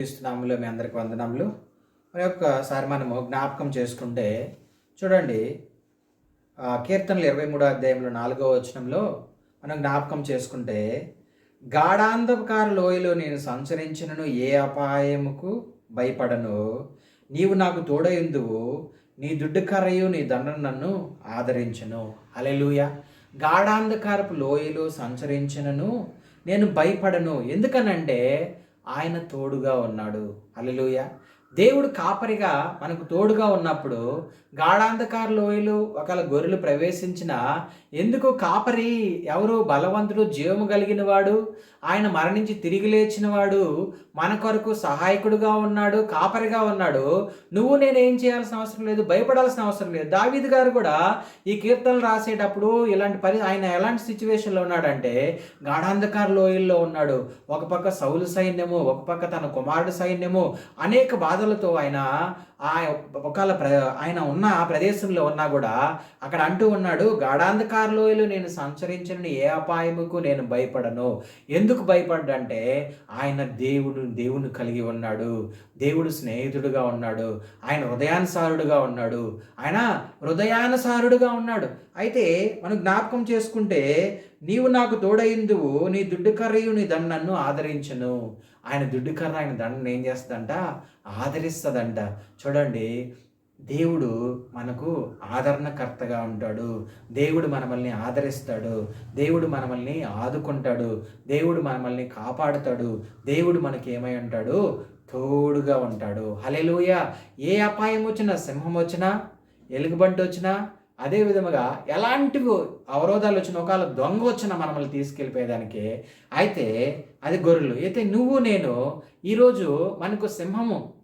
క్రీస్తునామంలో మీ అందరికి వందనములు. మరి ఒక్కసారి మనము జ్ఞాపకం చేసుకుంటే చూడండి కీర్తనలు ఇరవై మూడో అధ్యాయంలో నాలుగో వచనంలో మనం జ్ఞాపకం చేసుకుంటే గాఢాంధకార లోయలో నేను సంచరించినను ఏ అపాయముకు భయపడను? నీవు నాకు తోడయుందువు నీ దుడ్డు కర్రయు నీ దండను నన్ను ఆదరించను. అలెలుయ గాఢాంధకారపు లోయలో సంచరించినను నేను భయపడను. ఎందుకనంటే ఆయన తోడుగా ఉన్నాడు. అలెలుయ దేవుడు కాపరిగా మనకు తోడుగా ఉన్నప్పుడు గాఢాంధకార లోయలు ఒకవేళ గొర్రెలు ప్రవేశించిన ఎందుకు కాపరి ఎవరు బలవంతుడు జీవము కలిగిన వాడు ఆయన మరణించి తిరిగి లేచిన వాడు మన కొరకు సహాయకుడుగా ఉన్నాడు కాపరిగా ఉన్నాడు. నువ్వు నేను ఏం చేయాల్సిన అవసరం లేదు భయపడాల్సిన అవసరం లేదు. దావీద్ గారు కూడా ఈ కీర్తనలు రాసేటప్పుడు ఇలాంటి పరి ఆయన ఎలాంటి సిచ్యువేషన్లో ఉన్నాడంటే గాఢాంధకార లోయల్లో ఉన్నాడు. ఒక పక్క సౌలు సైన్యము ఒక పక్క తన కుమారుడు సైన్యము అనేక బాధ బాధలతో ఆయన ఆ ఒకవేళ ప్ర ఆయన ఉన్న ప్రదేశంలో ఉన్నా కూడా అక్కడ అంటూ ఉన్నాడు గాఢాంధకారలోయలు నేను సంచరించిన ఏ అపాయముకు నేను భయపడను. ఎందుకు భయపడ్డంటే ఆయన దేవుడు దేవుని కలిగి ఉన్నాడు. దేవుడు స్నేహితుడుగా ఉన్నాడు. ఆయన హృదయానుసారుడుగా ఉన్నాడు. ఆయన హృదయానుసారుడుగా ఉన్నాడు. అయితే మనం జ్ఞాపకం చేసుకుంటే నీవు నాకు తోడైందువు నీ దుడ్డు కర్రయు నీ దండ నన్ను ఆదరించను. ఆయన దుడ్డు కర్ర ఆయన దండను ఏం చేస్తుందంట? ఆదరిస్తుందంట. చూడండి చూడండి దేవుడు మనకు ఆదరణకర్తగా ఉంటాడు. దేవుడు మనమల్ని ఆదరిస్తాడు. దేవుడు మనమల్ని ఆదుకుంటాడు. దేవుడు మనమల్ని కాపాడుతాడు. దేవుడు మనకి ఏమై ఉంటాడు? తోడుగా ఉంటాడు. హలెలుయ ఏ అపాయం వచ్చినా సింహం వచ్చినా ఎలుగుబంటి వచ్చినా అదే విధముగా ఎలాంటి అవరోధాలు వచ్చిన ఒకవేళ దొంగ వచ్చిన మనల్ని తీసుకెళ్ళిపోయేదానికి అయితే అది గొర్రెలు. అయితే నువ్వు నేను ఈరోజు మనకు సింహము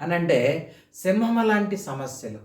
అని అంటే సింహం లాంటి సమస్యలు.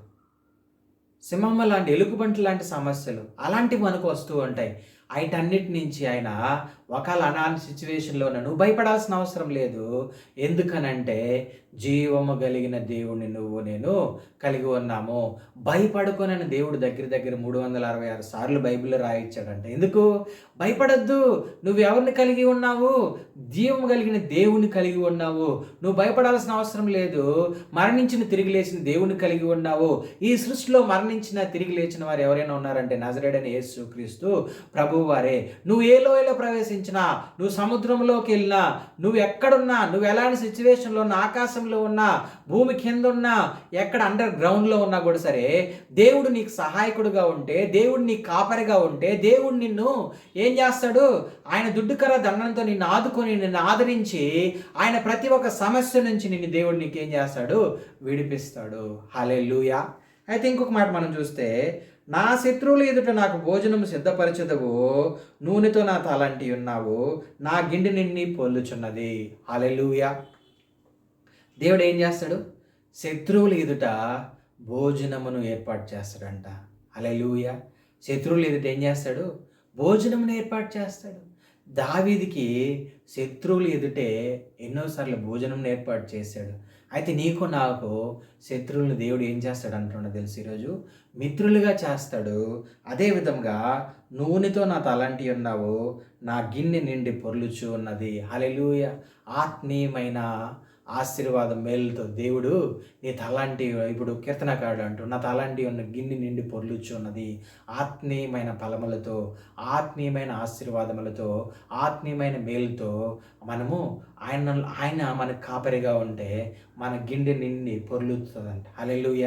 సింహం లాంటి ఎలుగుబంటి లాంటి సమస్యలు. అలాంటివి మనకు వస్తూ ఉంటాయి. వీటన్నిటి నుంచి ఆయన ఒకవేళ అనాలి సిచ్యువేషన్లో నువ్వు భయపడాల్సిన అవసరం లేదు. ఎందుకనంటే జీవము కలిగిన దేవుణ్ణి నువ్వు నేను కలిగి ఉన్నాము. భయపడుకోనని దేవుడు దగ్గర దగ్గర మూడు వందల అరవై ఆరు సార్లు బైబిల్లో రాయించాడంట. ఎందుకు? భయపడద్దు. నువ్వు ఎవరిని కలిగి ఉన్నావు? జీవము కలిగిన దేవుని కలిగి ఉన్నావు. నువ్వు భయపడాల్సిన అవసరం లేదు. మరణించిన తిరిగి లేచిన దేవుని కలిగి ఉన్నావు. ఈ సృష్టిలో మరణించిన తిరిగి లేచిన వారు ఎవరైనా ఉన్నారంటే నజరేడని యేసు క్రీస్తు ప్రభు ప్రభువారే. నువ్వు ఏ లోయలో ప్రవేశించినా నువ్వు సముద్రంలోకి వెళ్ళినా నువ్వు ఎక్కడున్నా నువ్వు ఎలాంటి సిచ్యువేషన్లో ఉన్నా ఆకాశంలో ఉన్నా భూమి కింద ఉన్నా ఎక్కడ అండర్ గ్రౌండ్లో ఉన్నా కూడా సరే దేవుడు నీకు సహాయకుడుగా ఉంటే దేవుడు నీకు కాపరిగా ఉంటే దేవుడు నిన్ను ఏం చేస్తాడు? ఆయన దుడ్డుకర దండంతో నిన్ను ఆదుకొని నిన్ను ఆదరించి ఆయన ప్రతి ఒక్క సమస్య నుంచి నిన్ను దేవుడు నీకు ఏం చేస్తాడు? విడిపిస్తాడు. హలే అయితే ఇంకొక మాట మనం చూస్తే నా శత్రువులు ఎదుట నాకు భోజనం సిద్ధపరచదవు నూనెతో నా తలంటి ఉన్నావు నా గిండి నిన్ని పొల్లుచున్నది. అలెలుయా దేవుడు ఏం చేస్తాడు? శత్రువులు ఎదుట భోజనమును ఏర్పాటు చేస్తాడంట. అలెలుయ శత్రువులు ఎదుట ఏం చేస్తాడు? భోజనమును ఏర్పాటు చేస్తాడు. దావీదికి శత్రువులు ఎదుటే ఎన్నోసార్లు భోజనం ఏర్పాటు చేశాడు. అయితే నీకు నాకు శత్రువులు దేవుడు ఏం చేస్తాడు అంటున్నా తెలుసు ఈరోజు? మిత్రులుగా చేస్తాడు. అదే విధంగా నూనెతో నా తలంటి ఉన్నావు నా గిన్నె నిండి పొర్లుచు ఉన్నది హలెలూయ ఆత్మీయమైన ఆశీర్వాదం మేలుతో దేవుడు నీ తలాంటి ఇప్పుడు కీర్తనకారుడు అంటూ నా తలాంటి ఉన్న గిన్నె నిండి పొర్లుచున్నది. ఆత్మీయమైన ఫలములతో ఆత్మీయమైన ఆశీర్వాదములతో ఆత్మీయమైన మేలుతో మనము ఆయన ఆయన మనకు కాపరిగా ఉంటే మన గిన్నె నిండి పొర్లుతుందంట. హలెలుయ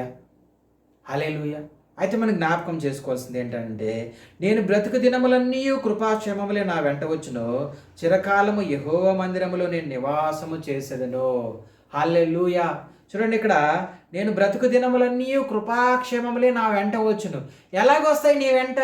హలెలుయ అయితే మనం జ్ఞాపకం చేసుకోవాల్సింది ఏంటంటే నేను బ్రతుకు దినములన్నీ కృపాక్షేమములే నా వెంట వచ్చును. చిరకాలము యహోవ మందిరములో నేను నివాసము చేసేదను. హల్లెలూయా. చూడండి ఇక్కడ నేను బ్రతుకు దినములన్నీ కృపాక్షేమములే నా వెంట వచ్చును. ఎలాగొస్తాయి నీ వెంట?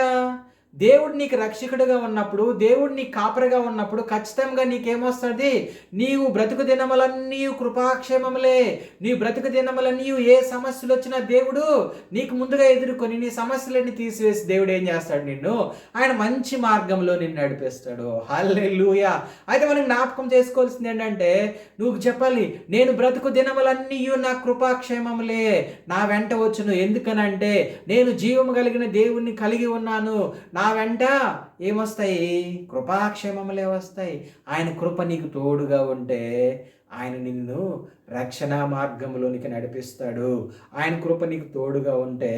దేవుడు నీకు రక్షకుడిగా ఉన్నప్పుడు దేవుడు నీకు కాపరిగా ఉన్నప్పుడు ఖచ్చితంగా నీకేమొస్తుంది? నీవు బ్రతుకు దినములన్నీ కృపాక్షేమములే. నీ బ్రతుకు దినములన్నీ ఏ సమస్యలు వచ్చినా దేవుడు నీకు ముందుగా ఎదుర్కొని నీ సమస్యలన్నీ తీసివేసి దేవుడు ఏం చేస్తాడు నిన్ను? ఆయన మంచి మార్గంలో నిన్ను నడిపిస్తాడు. హల్లెలూయా. అయితే మనం జ్ఞాపకం చేసుకోవాల్సింది ఏంటంటే నువ్వు చెప్పాలి నేను బ్రతుకు దినములన్నీ నా కృపాక్షేమములే. నా వెంట వచ్చును. ఎందుకనంటే నేను జీవము కలిగిన దేవుణ్ణి కలిగి ఉన్నాను. నా వెంట ఏమొస్తాయి? కృపాక్షేమములే వస్తాయి. ఆయన కృప నీకు తోడుగా ఉంటే ఆయన నిన్ను రక్షణ మార్గంలోనికి నడిపిస్తాడు. ఆయన కృప నీకు తోడుగా ఉంటే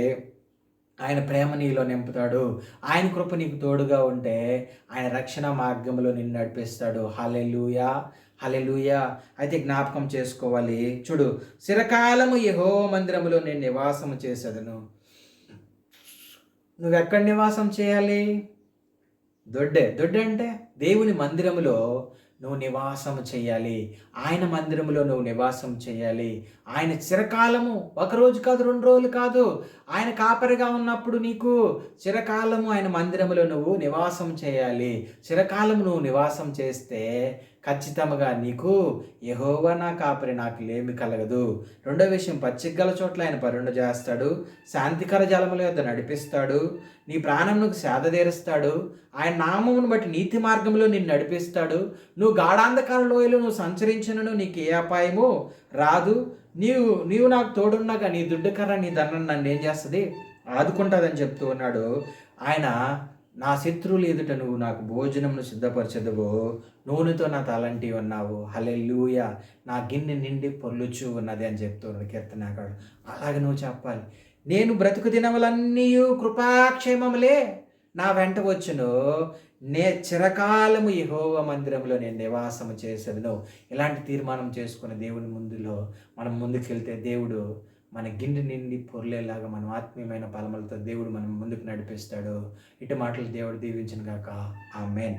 ఆయన ప్రేమ నీలో నింపుతాడు. ఆయన కృప నీకు తోడుగా ఉంటే ఆయన రక్షణ మార్గంలో నిన్ను నడిపిస్తాడు. హలెలుయా హలెలుయా అయితే జ్ఞాపకం చేసుకోవాలి. చూడు చిరకాలము యహో మందిరములో నేను నివాసము చేసేదను. నువ్వు ఎక్కడ నివాసం చేయాలి? దొడ్డే దొడ్డే అంటే దేవుని మందిరములో నువ్వు నివాసం చేయాలి. ఆయన మందిరములో నువ్వు నివాసం చేయాలి. ఆయన చిరకాలము ఒక రోజు కాదు రెండు రోజులు కాదు. ఆయన కాపరిగా ఉన్నప్పుడు నీకు చిరకాలము ఆయన మందిరములో నువ్వు నివాసం చేయాలి. చిరకాలము నువ్వు నివాసం చేస్తే ఖచ్చితంగా నీకు యహోవా నా కాపరి నాకు లేమి కలగదు. రెండో విషయం పచ్చిగల చోట్ల ఆయన పరుణ చేస్తాడు శాంతికర జలముల యొద్ద నడిపిస్తాడు. నీ ప్రాణమునకు సేద తీరుస్తాడు ఆయన నామమును బట్టి నీతి మార్గంలో నిన్ను నడిపిస్తాడు. నువ్వు గాఢాంధకార లోయలో నువ్వు సంచరించినను నీకు ఏ అపాయము రాదు. నీవు నీవు నాకు తోడున్నాగా నీ దుడ్డు కర్ర నీ దండం నన్ను ఏం చేస్తుంది? ఆదుకుంటుందని చెప్తూ ఉన్నాడు. ఆయన నా శత్రువులు ఎదుట నువ్వు నాకు భోజనమును సిద్ధపరచదువు. నూనెతో నా తలంటి ఉన్నావు. హలెల్లుయ. నా గిన్నె నిండి పొల్లుచు ఉన్నది అని చెప్తున్నాడు కీర్తనాకాడు అలాగే నువ్వు చెప్పాలి. నేను బ్రతుకు దినములన్నీ కృపాక్షేమములే. నా వెంట వచ్చును. నే చిరకాలము యహోవ మందిరంలో నేను నివాసము చేసేదను. ఇలాంటి తీర్మానం చేసుకున్న దేవుని ముందులో మనం ముందుకెళ్తే దేవుడు మన గిన్నె నిండి పొర్లేలాగా మనం ఆత్మీయమైన బలములతో దేవుడు మనం ముందుకు నడిపిస్తాడు. ఇటు మాటలు దేవుడు దీవించిన గాక. ఆ మెయిన్